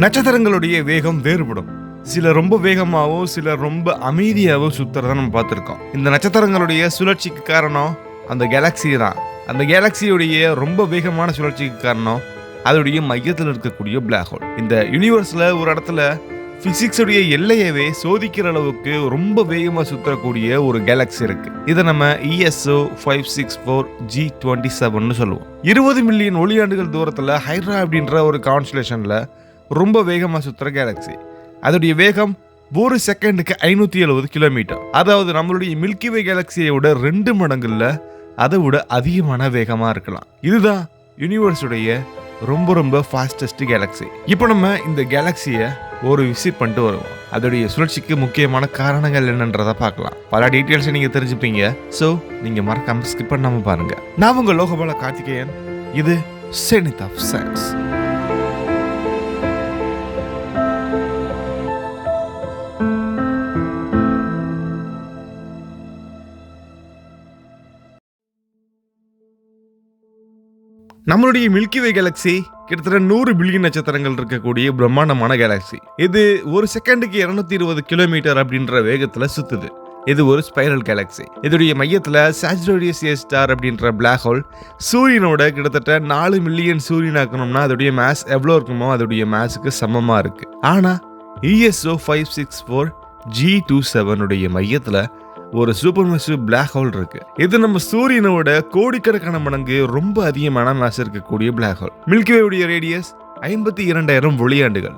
நட்சத்திரங்களுடைய வேகம் வேறுபடும். சில ரொம்ப வேகமாகவோ சில ரொம்ப அமைதியாகவோ சுத்துறத நம்ம பார்த்துருக்கோம். இந்த நட்சத்திரங்களுடைய சுழற்சிக்கு காரணம் அந்த கேலக்ஸி தான். அந்த கேலக்சியுடைய ரொம்ப வேகமான சுழற்சிக்கு காரணம் அதோடைய மையத்தில் இருக்கக்கூடிய பிளாக் ஹோல் இந்த யூனிவர்ஸில் ஒரு இடத்துல ஃபிசிக்ஸுடைய எல்லையவே சோதிக்கிற அளவுக்கு ரொம்ப வேகமாக சுற்றக்கூடிய ஒரு கேலக்ஸி இருக்கு. இதை நம்ம ESO five six four G twenty seven சொல்லுவோம். இருபது மில்லியன் ஒளியாண்டுகள் தூரத்தில் ஹைட்ரா அப்படின்ற ஒரு கான்ஸ்டலேஷனில் ரொம்ப வேகமாக சுற்றுற கேலக்ஸி அதோடைய வேகம் ஒரு செகண்டுக்கு ஐநூற்றி எழுபது கிலோமீட்டர் அதாவது நம்மளுடைய மில்கி வே கேலக்சியை விட ரெண்டு மடங்குல அதை விட அதிகமான வேகமாக இருக்கலாம். இதுதான் யூனிவர்ஸுடைய ரொம்ப ரொம்ப ஃபாஸ்டஸ்ட் கேலக்ஸி இப்போ நம்ம இந்த கேலக்சியை ஒரு விசிட் பண்ணிட்டு வருவோம். அதோடைய சுழற்சிக்கு முக்கியமான காரணங்கள் என்னன்றதை பார்க்கலாம். பல டீட்டெயில்ஸை நீங்கள் தெரிஞ்சுப்பீங்க. ஸோ நீங்கள் மறக்காமல் ஸ்கிப் பண்ணாமல் பாருங்கள் நான் உங்கள் லோகபால கார்த்திகேயன். இது செனித் ஆஃப் சயின்ஸ் நம்மளுடைய மில்கி வே கேலக்ஸி கிட்டத்தட்ட நூறு பில்லியன் நட்சத்திரங்கள் இருக்கக்கூடிய பிரம்மாண்டமான கேலக்ஸி இது ஒரு செகண்டுக்கு இருநூத்தி இருபது கிலோமீட்டர் அப்படின்ற வேகத்துல சுத்துது. இது ஒரு ஸ்பைரல் கேலக்ஸி இதோடைய மையத்தில் சாச்சுரேரியஸ் ஏ ஸ்டார் அப்படின்ற பிளாக் ஹோல் சூரியனோட கிட்டத்தட்ட நாலு மில்லியன் சூரியன் ஆக்கணும்னா அதோடைய மேஸ் எவ்வளோ இருக்குமோ அதோடைய மேஸுக்கு சமமாக இருக்குது ஆனால் ESO five six four G two செவனுடைய மையத்தில் ஒரு சூப்பர் மெசிவ் பிளாக் ஹோல் இருக்கு. இது நம்ம சூரியனோட கோடிக்கணக்கான மடங்கு ரொம்ப அதிகமான மாஸ் இருக்கக்கூடிய பிளாக் ஹோல் மில்கிவேவுடைய ரேடியஸ் ஐம்பத்தி இரண்டாயிரம் ஒளியாண்டுகள்.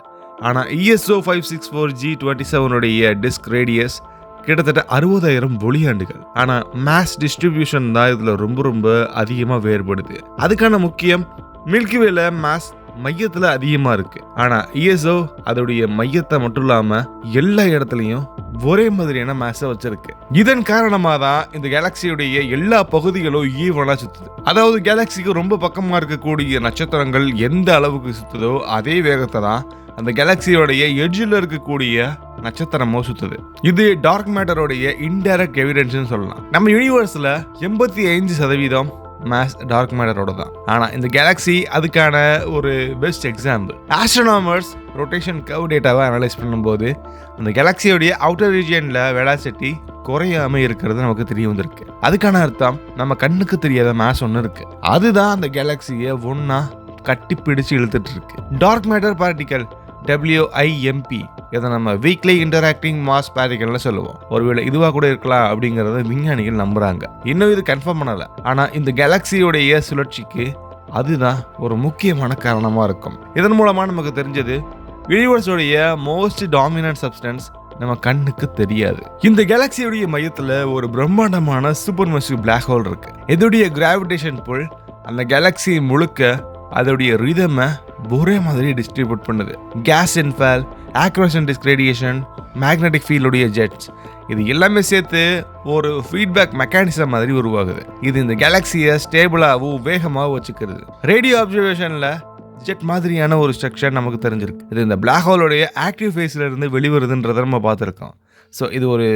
ஆனால் ESO five six four G twenty செவனுடைய disk radius கிட்டத்தட்ட அறுபதாயிரம் ஒளியாண்டுகள். ஆனால் மேஸ் டிஸ்ட்ரிபியூஷன் தான் இதில் ரொம்ப ரொம்ப அதிகமாக வேறுபடுது. அதுக்கான முக்கியம் மில்கிவேல மேஸ் மையத்தில் அதிகமாக இருக்கு. ஆனால் இஎஸ்ஓ அதோடைய மையத்தை மட்டும் இல்லாமல் எல்லா இடத்துலையும் ஒரே மாதிரியான மேஸை வச்சிருக்கு. இதன் காரணமாக தான் இந்த கேலக்சியுடைய எல்லா பகுதிகளும் ஈவனாக சுத்துது. அதாவது கேலக்சிக்கு ரொம்ப பக்கமாக இருக்கக்கூடிய நட்சத்திரங்கள் எந்த அளவுக்கு சுத்துதோ அதே வேகத்தை தான் அந்த கேலக்சியோடைய எட்ஜில் இருக்கக்கூடிய நட்சத்திரமோ சுத்துது. இது டார்க் மேட்டரோடைய இன்டைரக்ட் எவிடன்ஸ்னு சொல்லலாம். நம்ம யூனிவர்ஸ்ல எண்பத்தி ஐந்து சதவீதம் மேஸ் டார்க் மேடரோட தான் ஆனால் இந்த கேலக்ஸி அதுக்கான ஒரு best example astronomers rotation curve டேட்டாவை அனலைஸ் பண்ணும்போது அந்த கேலக்ஸியோடைய அவுட்டர் ரீஜியனில் வெலாசிட்டி குறையாம இருக்கிறது நமக்கு தெரிய வந்திருக்கு. அதுக்கான அர்த்தம் நம்ம கண்ணுக்கு தெரியாத மேஸ் ஒன்று இருக்கு. அதுதான் அந்த கேலக்ஸியை ஒன்றா கட்டி பிடிச்சு இழுத்துட்டு இருக்கு. டார்க் மேட்டர் பார்ட்டிக்கல் டபிள்யூஐஎம்பி இதை நம்ம வீக்லி இன்டராக்டிங் மாஸ் பார்ட்டிகல்னு சொல்லுவோம். ஒருவேளை இதுவாக கூட இருக்கலாம் அப்படிங்கிறத விஞ்ஞானிகள் நம்புறாங்க. இன்னும் இது கன்ஃபார்ம் பண்ணலை. ஆனால் இந்த கேலக்சியோடைய சுழற்சிக்கு அதுதான் ஒரு முக்கியமான காரணமாக இருக்கும். இதன் மூலமாக நமக்கு தெரிஞ்சது யூனிவர்ஸோடைய மோஸ்ட் டாமினன்ட் சப்ஸ்டன்ஸ் நம்ம கண்ணுக்கு தெரியாது. இந்த கேலக்சியோடைய மையத்தில் ஒரு பிரம்மாண்டமான சூப்பர் மசிவ் பிளாக் ஹோல் இருக்கு. இதோடைய கிராவிடேஷன் புல் அந்த கேலக்சி முழுக்க அதோடைய ரிதமை ஒரே மாதிரி டிஸ்ட்ரிபியூட் பண்ணுது. Gas infall accretion disc radiation magnetic ஃபீல்டுடைய jets இது எல்லாமே சேர்த்து ஒரு ஃபீட்பேக் மெக்கானிசம் மாதிரி உருவாகுது. இது இந்த கேலக்சியை ஸ்டேபிளாகவும் வேகமாகவும் வச்சுக்கிறது. ரேடியோ அப்சர்வேஷனில் ஜெட் மாதிரியான ஒரு ஸ்ட்ரக்சர் நமக்கு தெரிஞ்சிருக்கு. இது இந்த பிளாக் ஹோலோடைய ஆக்டிவ் ஃபேஸில் இருந்து வெளிவருதுன்றதை நம்ம பார்த்துருக்கோம். ஸோ இது ஒரு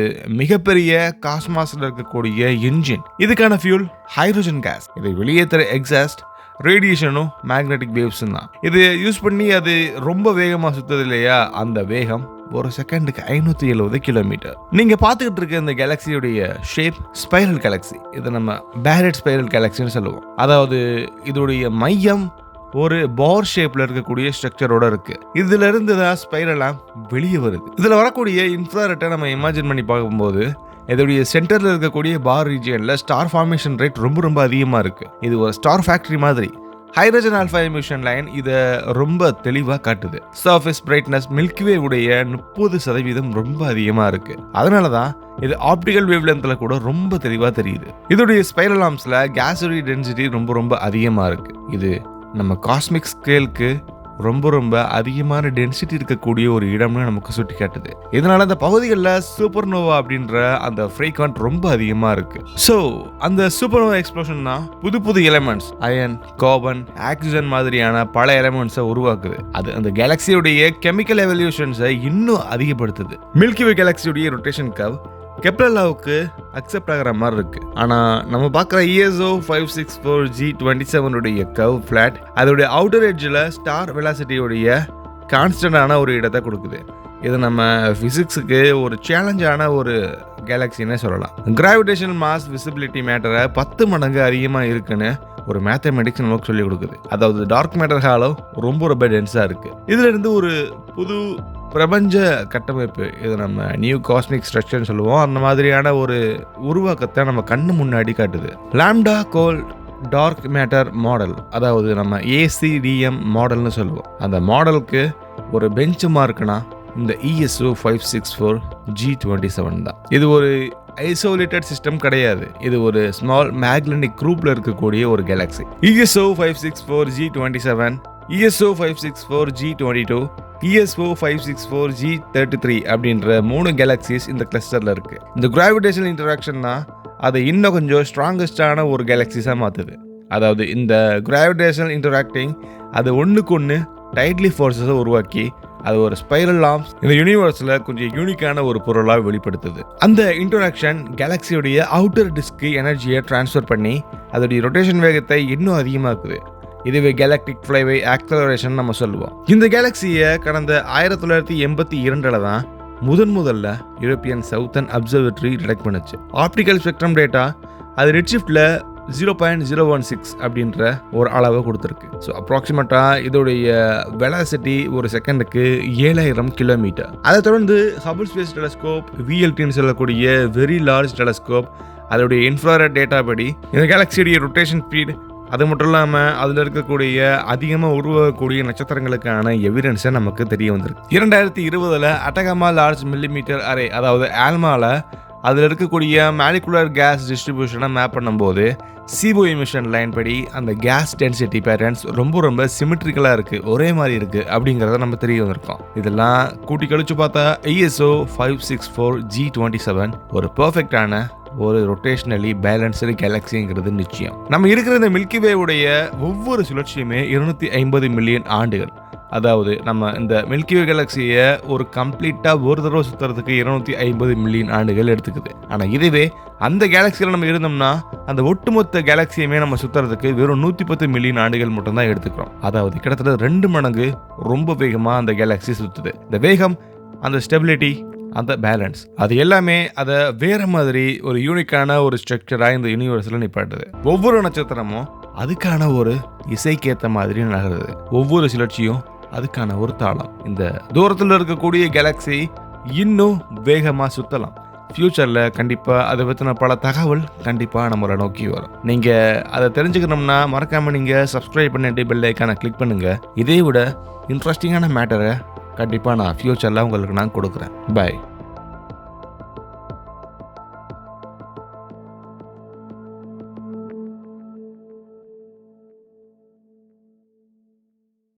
மிகப்பெரிய காஸ்மாஸில் இருக்கக்கூடிய இன்ஜின் இதுக்கான ஃபியூல் ஹைட்ரோஜன் கேஸ் இதை வெளியேற்றுற எக்ஸாஸ்ட் ரேடியேஷனும் மேக்னெட்டிக் வேவ்ஸும் தான். இது யூஸ் பண்ணி அது ரொம்ப வேகமாக சுற்றுது இல்லையா? அந்த வேகம் ஒரு செகண்டுக்கு ஐநூற்றி எழுபது கிலோமீட்டர் நீங்கள் பார்த்துக்கிட்டு இருக்க இந்த கேலக்ஸியுடைய ஷேப் ஸ்பைரல் கேலக்ஸி இதை நம்ம பேரட் ஸ்பைரல் கேலக்ஸின்னு சொல்லுவோம். அதாவது இதோடைய மையம் ஒரு பார் ஷேப்ல இருக்கக்கூடிய ஸ்ட்ரக்சரோட இருக்கு. இதுல இருந்து தான் ஸ்பைரலாம் வெளியே வருது. இதுல வரக்கூடிய இன்ஃப்ராரெட்டை நம்ம இமேஜின் பண்ணி பார்க்கும்போது இதோடைய சென்டரில் இருக்கக்கூடிய பார் ரீஜியனில் ஸ்டார் ஃபார்மேஷன் ரேட் ரொம்ப ரொம்ப அதிகமாக இருக்குது இது ஒரு ஸ்டார் ஃபேக்ட்ரி மாதிரி. ஹைட்ரஜன் ஆல்ஃபா எமிஷன் லைன் இதை ரொம்ப தெளிவாக காட்டுது. சர்ஃபேஸ் பிரைட்னஸ் மில்கிவே உடைய முப்பது சதவீதம் ரொம்ப அதிகமாக இருக்குது அதனால தான் இது ஆப்டிக்கல் வேவ்லென்த்தில் கூட ரொம்ப தெளிவாக தெரியுது. இதோடைய ஸ்பைரல் ஆர்ம்ஸில் கேஸோடைய டென்சிட்டி ரொம்ப ரொம்ப அதிகமாக இருக்குது இது நம்ம காஸ்மிக் ஸ்கேலுக்கு ரொம்ப ரொம்ப அதிகமான டென்சிட்டி இருக்கக்கூடிய ஒரு இடம்னு நமக்கு சுட்டி காட்டுது இதனால அந்த பகுதிகளில் சூப்பர் நோவா அப்படின்ற அந்த ஃப்ரீக்வன்ட் ரொம்ப அதிகமாக இருக்கு. ஸோ அந்த சூப்பர் நோவா எக்ஸ்ப்ளோஷன் தான் புது புது எலமெண்ட்ஸ் அயன் கார்பன் ஆக்சிஜன் மாதிரியான பல எலமெண்ட்ஸை உருவாக்குது. அது அந்த கேலக்சியுடைய கெமிக்கல் எவல்யூஷன்ஸை இன்னும் அதிகப்படுத்துது. மில்கி வே கேலக்சியுடைய ரொட்டேஷன் கவ் கெப்லலாவுக்கு அக்செப்ட் ஆகிற மாதிரி இருக்கு. ஆனால் நம்ம பார்க்குற ESO five six four G twenty செவனுடைய curve flat அதோடைய அவுட்டர் எட்ஜில் ஸ்டார் வெலாசிட்டியுடைய கான்ஸ்டன்டான ஒரு இடத்தை கொடுக்குது. இது நம்ம ஃபிசிக்ஸுக்கு ஒரு சேலஞ்சான ஒரு கேலக்சின்னே சொல்லலாம். கிராவிடேஷன் மாஸ் விசிபிலிட்டி மேட்டரை பத்து மடங்கு அதிகமாக இருக்குன்னு ஒரு மேத்தமெட்டிக்ஸ் நமக்கு சொல்லி கொடுக்குது. அதாவது டார்க் மேட்டர் ஹாலோ ரொம்ப ரொம்ப டென்ஸாக இருக்குது இதுலேருந்து ஒரு புது பிரபஞ்ச கட்டமைப்பு இது நம்ம நியூ காஸ்மிக் ஸ்ட்ரக்சர்னு சொல்லுவோம். அந்த மாதிரியான ஒரு உருவாக்கத்தை நம்ம கண்ணு முன்னாடி காட்டுது. Lambda cold dark matter model அதாவது நம்ம ஏசிடிஎம் மாடல்னு சொல்லுவோம். அந்த மாடலுக்கு ஒரு பெஞ்ச் மார்க்னா இந்த ESO five six four G twenty seven தான். இது ஒரு ஐசோலேட்டட் சிஸ்டம் கிடையாது. இது ஒரு ஸ்மால் மேக்னெட்டிக் குரூப்பில் இருக்கக்கூடிய ஒரு galaxy ESO five six four G twenty seven ESO five six four G twenty two ESO five six four G thirty three அப்படின்ற மூணு கேலக்சிஸ் இந்த கிளஸ்டரில் இருக்குது இந்த கிராவிடேஷன் இன்டராக்ஷன் அதை இன்னும் கொஞ்சம் ஸ்ட்ராங்கஸ்டான ஒரு கேலக்சிஸாக மாற்றுது அதாவது இந்த கிராவிடேஷனல் இன்டராக்டிங் அது ஒன்றுக்கு ஒன்று டைட்லி ஃபோர்ஸஸை உருவாக்கி அது ஒரு ஸ்பைரல் ஆர்ம்ஸ் இந்த யூனிவர்ஸில் கொஞ்சம் யூனிக்கான ஒரு பொருளாக வெளிப்படுத்துது. அந்த இன்டராக்ஷன் கேலக்ஸியுடைய அவுட்டர் டிஸ்க்கு எனர்ஜியை ட்ரான்ஸ்ஃபர் பண்ணி அதோடைய ரொட்டேஷன் வேகத்தை இன்னும் அதிகமாக்குது. இதுவே கேலக்டிக் ஃப்ளைவே ஆக்சலரேஷன் நம்ம சொல்லுவோம். இந்த கேலக்சியை கடந்த ஆயிரத்தி தொள்ளாயிரத்தி எண்பத்தி இரண்டில் தான் முதன் முதல்ல யூரோப்பியன் சவுத்தன் அப்சர்வேட்டரி டிடெக்ட் பண்ணுச்சு. ஆப்டிக்கல் ஸ்பெக்ட்ரம் டேட்டா அது ரெட்ஷிஃப்டில் zero point zero one six அப்படின்ற ஒரு அளவை கொடுத்துருக்கு. ஸோ அப்ராக்சிமேட்டாக இதோடைய வெலாசிட்டி ஒரு செகண்டுக்கு ஏழாயிரம் கிலோமீட்டர் அதை தொடர்ந்து ஹபிள் ஸ்பேஸ் டெலஸ்கோப் விஎல்டின்னு சொல்லக்கூடிய வெரி லார்ஜ் டெலஸ்கோப் அதோடைய இன்ஃப்ராரட் டேட்டா படி இந்த கேலக்சியுடைய ரொட்டேஷன் ஸ்பீடு அது மட்டும் இல்லாமல் அதில் இருக்கக்கூடிய அதிகமாக உருவாகக்கூடிய நட்சத்திரங்களுக்கான எவிடன்ஸை நமக்கு தெரிய வந்திருக்கு. இரண்டாயிரத்தி இருபதில் அட்டகமா லார்ஜ் மில்லிமீட்டர் அரே அதாவது ஆல்மாவில் அதில் இருக்கக்கூடிய மாலிகுலர் கேஸ் டிஸ்ட்ரிபியூஷனை மேப் பண்ணும்போது சிபோ எமிஷன் லைன் படி அந்த கேஸ் டென்சிட்டி பேட்டர்ன்ஸ் ரொம்ப ரொம்ப சிமெட்ரிக்கலாக இருக்குது ஒரே மாதிரி இருக்குது அப்படிங்கிறத நம்ம தெரிய வந்திருக்கோம். இதெல்லாம் கூட்டி கழிச்சு பார்த்தா ISO five six four G twenty seven ஒரு பர்ஃபெக்டான ஒரு ரொட்டேஷனலி பேலன்ஸ்டு கேலக்சிங்கிறது நிச்சயம். நம்ம இருக்கிற இந்த மில்கி உடைய ஒவ்வொரு சுழற்சியுமே இருநூத்தி ஐம்பது மில்லியன் ஆண்டுகள். அதாவது நம்ம இந்த மில்கிவே கேலக்ஸியை கேலக்சியை ஒரு கம்ப்ளீட்டாக ஒரு தடவை சுற்றுறதுக்கு இருநூத்தி ஐம்பது மில்லியன் ஆண்டுகள் எடுத்துக்குது. ஆனால் இதுவே அந்த கேலக்சியில் நம்ம இருந்தோம்னா அந்த ஒட்டுமொத்த கேலக்சியுமே நம்ம சுற்றுறதுக்கு வெறும் நூற்றி பத்து மில்லியன் ஆண்டுகள் மட்டும்தான் எடுத்துக்கிறோம். அதாவது கிட்டத்தட்ட ரெண்டு மடங்கு ரொம்ப வேகமாக அந்த கேலக்சி சுற்றுது இந்த வேகம் அந்த ஸ்டெபிலிட்டி அந்த பேலன்ஸ் அது எல்லாமே அதை வேற மாதிரி ஒரு யூனிக்கான ஒரு ஸ்ட்ரக்சராக இந்த யூனிவர்ஸில் நிப்பாட்டுது. ஒவ்வொரு நட்சத்திரமும் அதுக்கான ஒரு இசைக்கேற்ற மாதிரி நகருது. ஒவ்வொரு சுழற்சியும் அதுக்கான ஒரு தாளம். இந்த தூரத்தில் இருக்கக்கூடிய கேலக்ஸி இன்னும் வேகமாக சுற்றலாம் ஃப்யூச்சரில் கண்டிப்பாக அதை பற்றின பல தகவல் கண்டிப்பாக நம்மளை நோக்கி வரும். நீங்கள் அதை தெரிஞ்சுக்கணும்னா மறக்காமல் நீங்கள் சப்ஸ்கிரைப் பண்ணிட்டு பெல் ஐக்கானை கிளிக் பண்ணுங்கள் இதை விட இன்ட்ரெஸ்டிங்கான மேட்டரை கண்டிப்பாக நான் ஃப்யூச்சரில் உங்களுக்கு நான் கொடுக்குறேன். பை